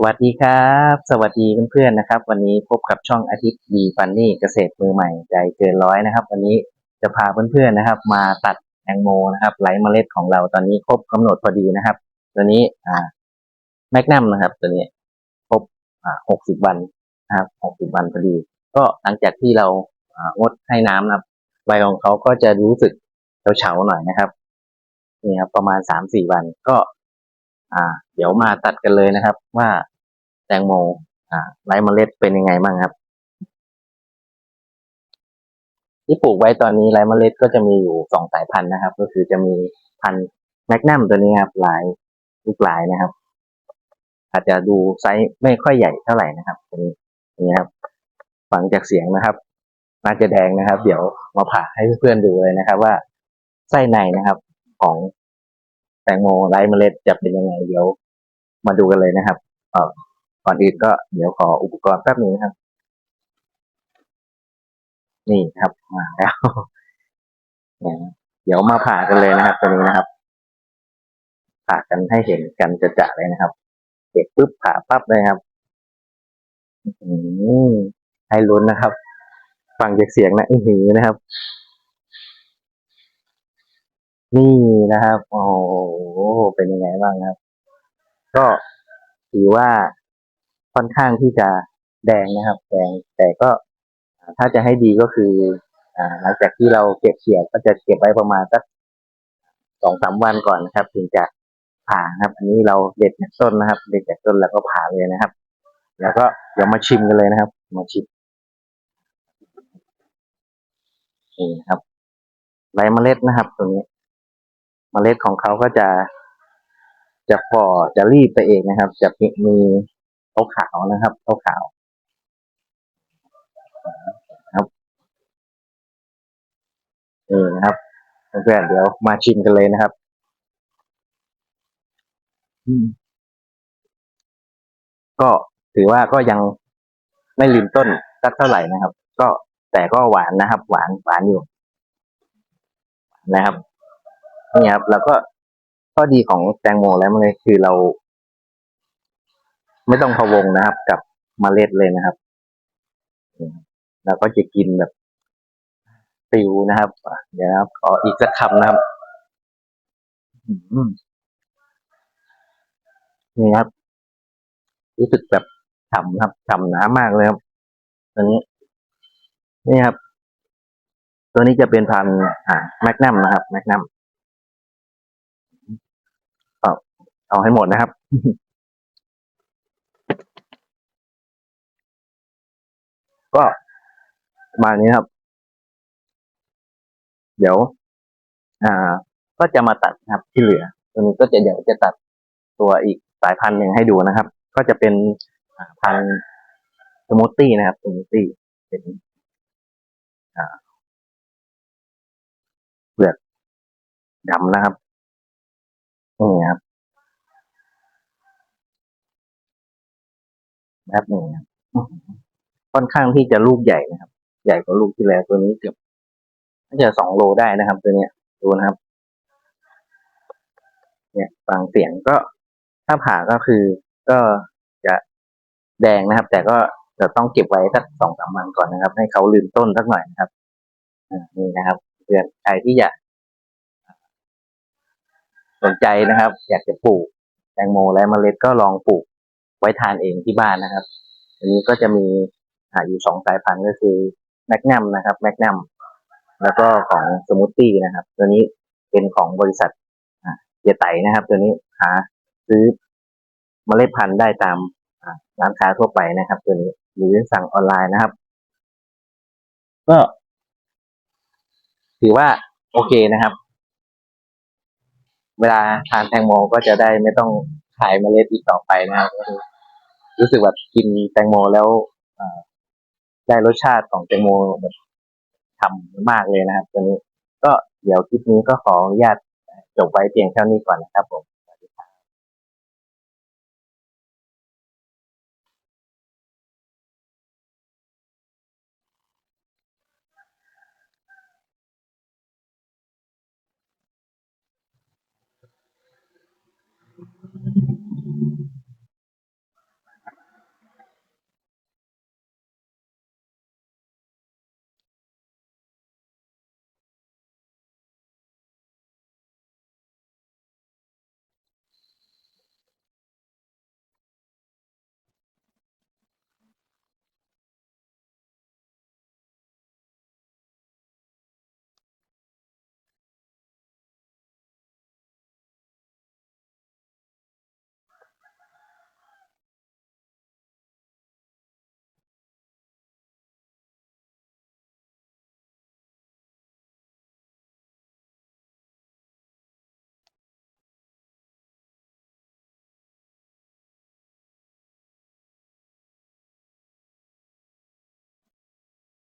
สวัสดีครับ สวัสดีเพื่อนๆนะครับ วันนี้พบกับช่องอาทิตย์ดีฟันนี่เกษตรมือใหม่ใจเกินร้อยนะครับ วันนี้จะพาเพื่อนๆนะครับ มาตัดแตงโมนะครับไร้เมล็ดของเราตอนนี้ครบกำหนดพอดีนะครับ ตัวนี้อ่าแมกนัมนะครับ ตัวนี้ครบอ่าหกสิบวันนะครับหกสิบวันพอดี ก็หลังจากที่เราอ่างดให้น้ำนะครับใบของเขาก็จะรู้สึกเฉาๆหน่อยนะครับนี่ครับประมาณสามสี่วันก็ อ่า เดี๋ยวมาตัดกันเลยนะครับ ว่าแตงโมอ่าไร้เมล็ดเป็นยังไงบ้างครับ ที่ปลูกไว้ตอนนี้ไร้เมล็ดก็จะมีอยู่สองสายพันธุ์นะครับ ก็คือจะมีพันธุ์แมกนัมตัวนี้ครับลายลูกลายนะครับ อาจจะดูไซส์ไม่ค่อยใหญ่เท่าไหร่นะครับตัวนี้ครับฟังจากเสียงนะครับน่าจะแดงนะครับ เดี๋ยวมาผ่าให้เพื่อนๆดูเลยนะครับ ว่าไส้ในนะครับ ของ ตงโมไร้เมล็ดจะเป็นยังไงเดี๋ยวมาดูกันเลยนะครับก่อนอื่นก็เดี๋ยวขออุปกรณ์แป๊บนึงนะครับ นี่ครับมาแล้วเดี๋ยวมาผ่ากันเลยนะครับ ตัวนี้นะครับ ผ่ากันให้เห็นกันจะจะๆเลยนะครับเก็บปุ๊บผ่าปั๊บเลยครับอืให้ลุ้นนะครับ ฟังจากเสียงนะอื้อหือนะครับ นี่นะครับ โอ้โห เป็นยังไงบ้างครับ ก็ถือว่าค่อนข้างที่จะแดงนะครับ แดง แต่ก็ถ้าจะให้ดีก็คือ อ่า หลังจากที่เราเก็บเกี่ยวก็จะเก็บไว้ประมาณสักสองสามวันก่อนนะครับ ถึงจะผ่าครับ อันนี้เราเด็ดจากต้นนะครับ เด็ดจากต้นแล้วก็ผ่าเลยนะครับ แล้วก็เดี๋ยวมาชิมกันเลยนะครับ มาชิมนี่นะครับไรเมล็ดนะครับ ตรงนี้ เมล็ดของเขาก็จะ จะฝ่อจะรีบไปเองนะครับ จะมีมีขาวนะครับขาวครับเออนะครับเพื่อนเดี๋ยวมาชิมกันเลยนะครับก็ถือว่าก็ยังไม่ลืมต้นสักเท่าไหร่นะครับ ก็แต่ก็หวานนะครับ หวานหวานอยู่นะครับ นี่ครับแล้วก็ข้อดีของแตงโมแล้วมันเลยคือเรา ไม่ต้องพะวงนะครับ กับเมล็ดเลยนะครับแล้วก็จะกินแบบฟิวนะครับอะเดี๋ยวนะครับขออีกสักคำนะครับนี่ครับ รู้สึกแบบฉ่ำครับฉ่ำหน้ำมากเลยครับตัวนี้ นี่ครับ ตัวนี้จะเป็นพันธุ์อ่าแมกนัมนะครับแมกนัมเอา เอาให้หมดนะครับ ก็มานี้ครับ เดี๋ยว อ่า ก็จะมาตัดนะครับที่เหลือ ตัวนี้ก็จะเดี๋ยวจะตัดตัวอีกสายพันธุ์หนึ่งให้ดูนะครับ ก็จะเป็นพันธุ์สมูทตี้นะครับสมูทตี้เป็นเปลือกดำนะครับนี่ครับ แบบหนึ่งครับค่อนข้างที่จะลูกใหญ่นะครับ ใหญ่กว่าลูกที่แล้วตัวนี้เกือบน่าจะสองโลได้นะครับ ตัวเนี้ยดูนะครับ เนี่ยฟังเสียงก็ถ้าผ่าก็คือก็จะแดงนะครับ แต่ก็จะต้องเก็บไว้สักสองสามวันก่อนนะครับ ให้เขาลืมต้นสักหน่อยนะครับอนี่นะครับเพื่อนใครที่อยากสนใจนะครับ อยากจะปลูกแตงโมและเมล็ดก็ลองปลูก ไว้ทานเองที่บ้านนะครับ อันนี้ก็จะมีอ่าอยู่สองสายพันธุ์ก็คือแมกนัมนะครับแมกนัมแล้วก็ของสมูทตี้นะครับ ตัวนี้เป็นของบริษัทเจไตนะครับ ตัวนี้หาซื้อเมล็ดพันธุ์ได้ตามร้านค้าทั่วไปนะครับ ตัวนี้หรือสั่งออนไลน์นะครับ ก็ ถือว่าโอเคนะครับ เวลาทานแตงโมก็จะได้ไม่ต้องขายเมล็ดอีกต่อไปนะครับก็คือ รู้สึกแบบกินแตงโมแล้วอได้รสชาติของแตงโมแบบทำมากเลยนะครับตัวนี้ก็เดี๋ยวคลิปนี้ก็ขออนุญาตจบไว้เพียงเท่านี้ก่อนนะครับผม